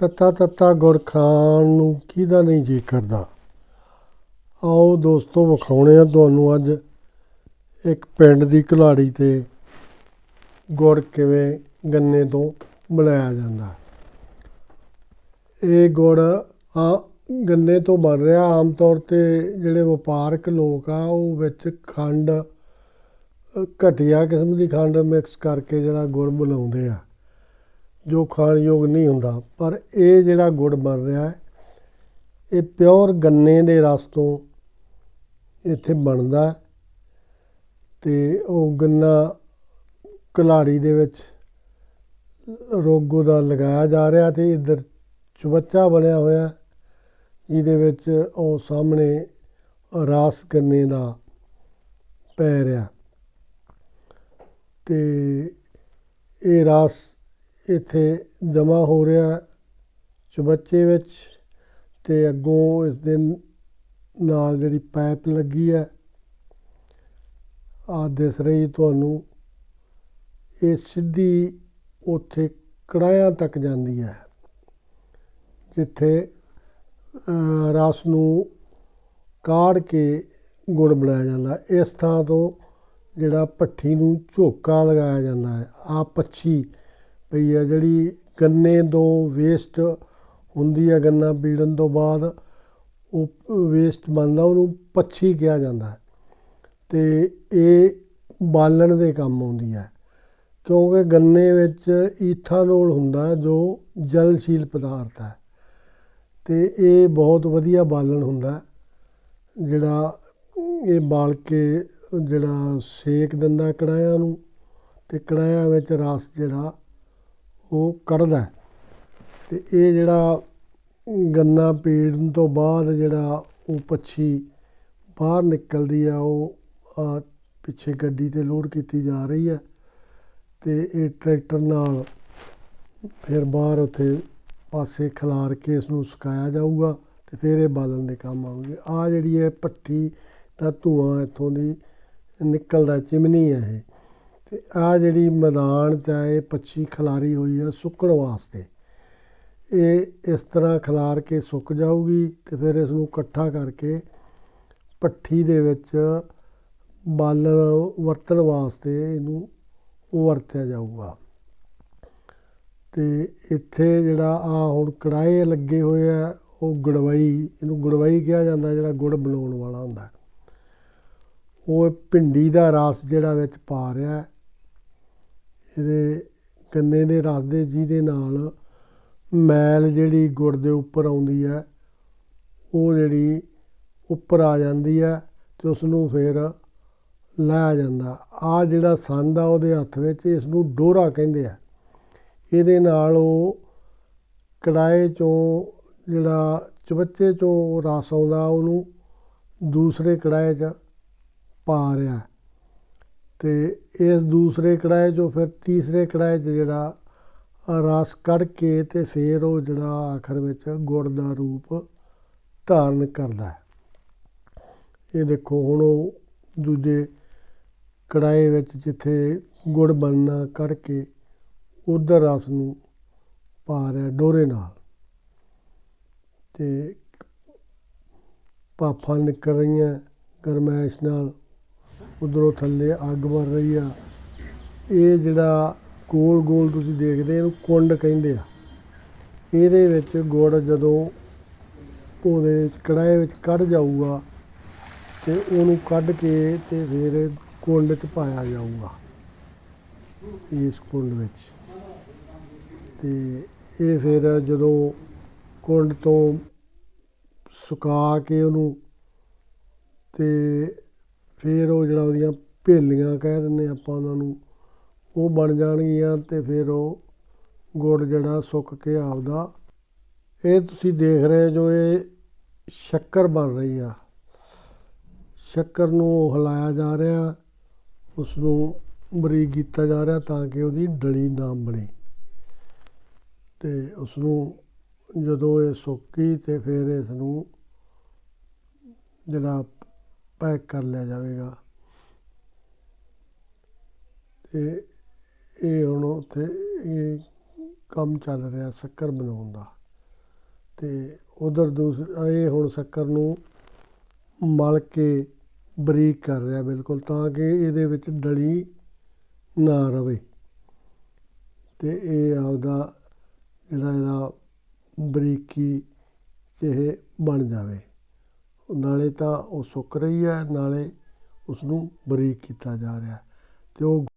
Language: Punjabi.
ਤੱਤਾ ਤੱਤਾ ਗੁੜ ਖਾਣ ਨੂੰ ਕਿਹਦਾ ਨਹੀਂ ਜੀ ਕਰਦਾ? ਆਓ ਦੋਸਤੋ ਵਿਖਾਉਣੇ ਆ ਤੁਹਾਨੂੰ ਅੱਜ ਇੱਕ ਪਿੰਡ ਦੀ ਘਲਾੜੀ ਤੇ ਗੁੜ ਕਿਵੇਂ ਗੰਨੇ ਤੋਂ ਬਣਾਇਆ ਜਾਂਦਾ। ਇਹ ਗੁੜ ਆ ਗੰਨੇ ਤੋਂ ਬਣ ਰਿਹਾ ਆਮ ਤੌਰ ਤੇ ਜਿਹੜੇ ਵਪਾਰਕ ਲੋਕ ਆ ਉਹ ਵਿੱਚ ਖੰਡ ਅ, ਘਟੀਆ ਕਿਸਮ ਦੀ ਖੰਡ ਮਿਕਸ ਕਰਕੇ ਜਿਹੜਾ ਗੁੜ ਬਣਾਉਂਦੇ ਆ। ਜੋ ਖਾਣ ਯੋਗ ਨਹੀਂ ਹੁੰਦਾ ਪਰ ਇਹ ਜਿਹੜਾ ਗੁੜ ਬਣ ਰਿਹਾ ਹੈ ਇਹ ਪਿਓਰ ਗੰਨੇ ਦੇ ਰਸ ਤੋਂ ਇੱਥੇ ਬਣਦਾ ਹੈ ਤੇ ਉਹ ਗੰਨਾ ਕਲਾੜੀ ਦੇ ਵਿੱਚ ਰੋਗੋ ਦਾ ਲਗਾਇਆ ਜਾ ਰਿਹਾ ਤੇ ਇੱਧਰ ਚੁਬੱਚਾ ਬਣਿਆ ਹੋਇਆ ਹੈ, ਜਿਹਦੇ ਵਿੱਚ ਉਹ ਸਾਹਮਣੇ ਰਸ ਗੰਨੇ ਦਾ ਪੈ ਰਿਹਾ। ਤੇ ਇਹ ਰਸ ਇੱਥੇ ਜਮ੍ਹਾਂ ਹੋ ਰਿਹਾ ਚਬੱਚੇ ਵਿੱਚ ਅਤੇ ਅੱਗੋਂ ਇਸ ਦੇ ਨਾਲ ਜਿਹੜੀ ਪਾਈਪ ਲੱਗੀ ਹੈ ਆ ਦਿਸ ਰਹੀ ਤੁਹਾਨੂੰ, ਇਹ ਸਿੱਧੀ ਉੱਥੇ ਕੜਾਹਿਆਂ ਤੱਕ ਜਾਂਦੀ ਹੈ, ਜਿੱਥੇ ਰਸ ਨੂੰ ਕਾੜ ਕੇ ਗੁੜ ਬਣਾਇਆ ਜਾਂਦਾ। ਇਸ ਥਾਂ ਤੋਂ ਜਿਹੜਾ ਭੱਠੀ ਨੂੰ ਝੋਕਾ ਲਗਾਇਆ ਜਾਂਦਾ ਹੈ। ਆ ਪੱਛੀ ਪਈ ਹੈ ਜਿਹੜੀ ਗੰਨੇ ਤੋਂ ਵੇਸਟ ਹੁੰਦੀ ਹੈ ਗੰਨਾ ਬੀੜਨ ਤੋਂ ਬਾਅਦ ਉਹ ਵੇਸਟ ਬਣਦਾ, ਉਹਨੂੰ ਪੱਛੀ ਕਿਹਾ ਜਾਂਦਾ ਹੈ। ਤੇ ਇਹ ਬਾਲਣ ਦੇ ਕੰਮ ਆਉਂਦੀ ਹੈ, ਕਿਉਂਕਿ ਗੰਨੇ ਵਿੱਚ ਈਥਾਨੋਲ ਹੁੰਦਾ ਜੋ ਜਲਸ਼ੀਲ ਪਦਾਰਥ ਹੈ। ਤੇ ਇਹ ਬਹੁਤ ਵਧੀਆ ਬਾਲਣ ਹੁੰਦਾ ਜਿਹੜਾ ਇਹ ਬਾਲ ਕੇ ਜਿਹੜਾ ਸੇਕ ਦਿੰਦਾ ਕੜਾਹਿਆਂ ਨੂੰ, ਤੇ ਕੜਾਹਿਆਂ ਵਿੱਚ ਰਸ ਜਿਹੜਾ ਉਹ ਕੱਢਦਾ ਅਤੇ ਇਹ ਜਿਹੜਾ ਗੰਨਾ ਪੀੜਨ ਤੋਂ ਬਾਅਦ ਜਿਹੜਾ ਉਹ ਪੱਛੀ ਬਾਹਰ ਨਿਕਲਦੀ ਆ, ਉਹ ਆ ਪਿੱਛੇ ਗੱਡੀ ਤੇ ਲੋਡ ਕੀਤੀ ਜਾ ਰਹੀ ਹੈ ਅਤੇ ਇਹ ਟਰੈਕਟਰ ਨਾਲ ਫਿਰ ਬਾਹਰ ਉੱਥੇ ਪਾਸੇ ਖਿਲਾਰ ਕੇ ਇਸ ਨੂੰ ਸੁਕਾਇਆ ਜਾਊਗਾ ਅਤੇ ਫਿਰ ਇਹ ਬਾਲਣ ਦੇ ਕੰਮ ਆਊਗੀ ਆ ਜਿਹੜੀ ਹੈ ਭੱਠੀ ਦਾ ਧੂਆਂ ਇੱਥੋਂ ਦੀ ਨਿਕਲਦਾ, ਚਿਮਨੀ ਹੈ ਇਹ। ਤੇ ਆ ਜਿਹੜੀ ਮੈਦਾਨ 'ਚ ਇਹ ਪੱਛੀ ਖਲਾਰੀ ਹੋਈ ਹੈ ਸੁੱਕਣ ਵਾਸਤੇ। ਇਹ ਇਸ ਤਰ੍ਹਾਂ ਖਿਲਾਰ ਕੇ ਸੁੱਕ ਜਾਊਗੀ ਤੇ ਫਿਰ ਇਸ ਨੂੰ ਇਕੱਠਾ ਕਰਕੇ ਭੱਠੀ ਦੇ ਵਿੱਚ ਬਾਲਣ ਵਰਤਣ ਵਾਸਤੇ ਇਹਨੂੰ ਵਰਤਿਆ ਜਾਊਗਾ। ਤੇ ਇੱਥੇ ਜਿਹੜਾ ਆ ਹੁਣ ਕੜਾਏ ਲੱਗੇ ਹੋਏ ਆ, ਉਹ ਗੜਵਾਈ, ਇਹਨੂੰ ਗੜਵਾਈ ਕਿਹਾ ਜਾਂਦਾ, ਜਿਹੜਾ ਗੁੜ ਬਣਾਉਣ ਵਾਲਾ ਹੁੰਦਾ। ਉਹ ਭਿੰਡੀ ਦਾ ਰਸ ਜਿਹੜਾ ਵਿੱਚ ਪਾ ਰਿਹਾ ਇਹਦੇ ਗੰਨੇ ਦੇ ਰਸ ਦੇ ਜਿਹਦੇ ਨਾਲ ਮੈਲ ਜਿਹੜੀ ਗੁੜ ਦੇ ਉੱਪਰ ਆਉਂਦੀ ਹੈ, ਉਹ ਜਿਹੜੀ ਉੱਪਰ ਆ ਜਾਂਦੀ ਹੈ ਅਤੇ ਉਸ ਨੂੰ ਫਿਰ ਲਾਇਆ ਜਾਂਦਾ। ਆ ਜਿਹੜਾ ਸੰਦ ਆ ਉਹਦੇ ਹੱਥ ਵਿੱਚ ਇਸ ਨੂੰ ਡੋਰਾ ਕਹਿੰਦੇ ਆ। ਇਹਦੇ ਨਾਲ ਉਹ ਕੜਾਏ ਚੋਂ ਜਿਹੜਾ ਚਬੱਚੇ ਚੋਂ ਰਸ ਆਉਂਦਾ, ਉਹਨੂੰ ਦੂਸਰੇ ਕੜਾਏ 'ਚ ਪਾ ਰਿਹਾ। ਤੇ ਇਸ ਦੂਸਰੇ ਕੜਾਏ 'ਚੋਂ ਫਿਰ ਤੀਸਰੇ ਕੜਾਏ 'ਚ ਜਿਹੜਾ ਰਸ ਕੱਢ ਕੇ ਤੇ ਫਿਰ ਉਹ ਜਿਹੜਾ ਆਖਰ ਵਿੱਚ ਗੁੜ ਦਾ ਰੂਪ ਧਾਰਨ ਕਰਦਾ ਇਹ ਦੇਖੋ, ਹੁਣ ਉਹ ਦੂਜੇ ਕੜਾਏ ਵਿੱਚ ਜਿੱਥੇ ਗੁੜ ਬਣਨਾ ਕੱਢ ਕੇ ਉਧਰ ਰਸ ਨੂੰ ਪਾ ਰਿਹਾ ਡੋਰੇ ਨਾਲ ਤੇ ਭਾਫਾਂ ਨਿਕਲ ਰਹੀਆਂ ਗਰਮੈਸ਼ ਨਾਲ। ਉਧਰੋਂ ਥੱਲੇ ਅੱਗ ਬਲ ਰਹੀ ਆ। ਇਹ ਜਿਹੜਾ ਗੋਲ ਗੋਲ ਤੁਸੀਂ ਦੇਖਦੇ ਇਹਨੂੰ ਕੁੰਡ ਕਹਿੰਦੇ ਆ। ਇਹਦੇ ਵਿੱਚ ਗੁੜ ਜਦੋਂ ਉਹਦੇ ਕੜਾਏ ਵਿੱਚ ਕੱਢ ਜਾਊਗਾ ਤੇ ਉਹਨੂੰ ਕੱਢ ਕੇ ਤੇ ਫਿਰ ਕੁੰਡ 'ਚ ਪਾਇਆ ਜਾਊਗਾ। ਇਸ ਕੁੰਡ ਵਿੱਚ। ਤੇ ਇਹ ਫਿਰ ਜਦੋਂ ਕੁੰਡ ਤੋਂ ਸੁਕਾ ਕੇ ਉਹਨੂੰ ਤੇ ਫਿਰ ਉਹ ਜਿਹੜਾ ਉਹਦੀਆਂ ਭੇਲੀਆਂ ਕਹਿ ਦਿੰਦੇ ਆਪਾਂ ਉਹਨਾਂ ਨੂੰ, ਉਹ ਬਣ ਜਾਣਗੀਆਂ ਤੇ ਫਿਰ ਉਹ ਗੁੜ ਜਿਹੜਾ ਸੁੱਕ ਕੇ ਆਪਦਾ, ਇਹ ਤੁਸੀਂ ਦੇਖ ਰਹੇ ਜੋ ਇਹ ਸ਼ੱਕਰ ਬਣ ਰਹੀ ਆ। ਸ਼ੱਕਰ ਨੂੰ ਹਿਲਾਇਆ ਜਾ ਰਿਹਾ ਉਸ ਨੂੰ ਬਰੀਕ ਕੀਤਾ ਜਾ ਰਿਹਾ ਤਾਂ ਕਿ ਉਹਦੀ ਡਲੀ ਨਾ ਬਣੇ। ਤੇ ਉਸ ਨੂੰ ਜਦੋਂ ਇਹ ਸੁੱਕੀ ਤੇ ਫਿਰ ਇਸ ਨੂੰ ਜਿਹੜਾ ਪੈਕ ਕਰ ਲਿਆ ਜਾਵੇਗਾ। ਤੇ ਇਹ ਹੁਣ ਉੱਥੇ ਇਹ ਕੰਮ ਚੱਲ ਰਿਹਾ ਸ਼ੱਕਰ ਬਣਾਉਣ ਦਾ। ਤੇ ਉਧਰ ਦੂਸਰਾ ਇਹ ਹੁਣ ਸ਼ੱਕਰ ਨੂੰ ਮਲ ਕੇ ਬਰੀਕ ਕਰ ਰਿਹਾ ਬਿਲਕੁਲ, ਤਾਂ ਕਿ ਇਹਦੇ ਵਿੱਚ ਡਲੀ ਨਾ ਰਵੇ। ਤੇ ਇਹ ਆਪਦਾ ਜਿਹੜਾ ਇਹਦਾ ਬਰੀਕੀ 'ਚ ਇਹ ਬਣ ਜਾਵੇ। ਨਾਲੇ ਤਾਂ ਉਹ ਸੁੱਕ ਰਹੀ ਹੈ ਨਾਲੇ ਉਸਨੂੰ ਬਰੀਕ ਕੀਤਾ ਜਾ ਰਿਹਾ ਅਤੇ ਉਹ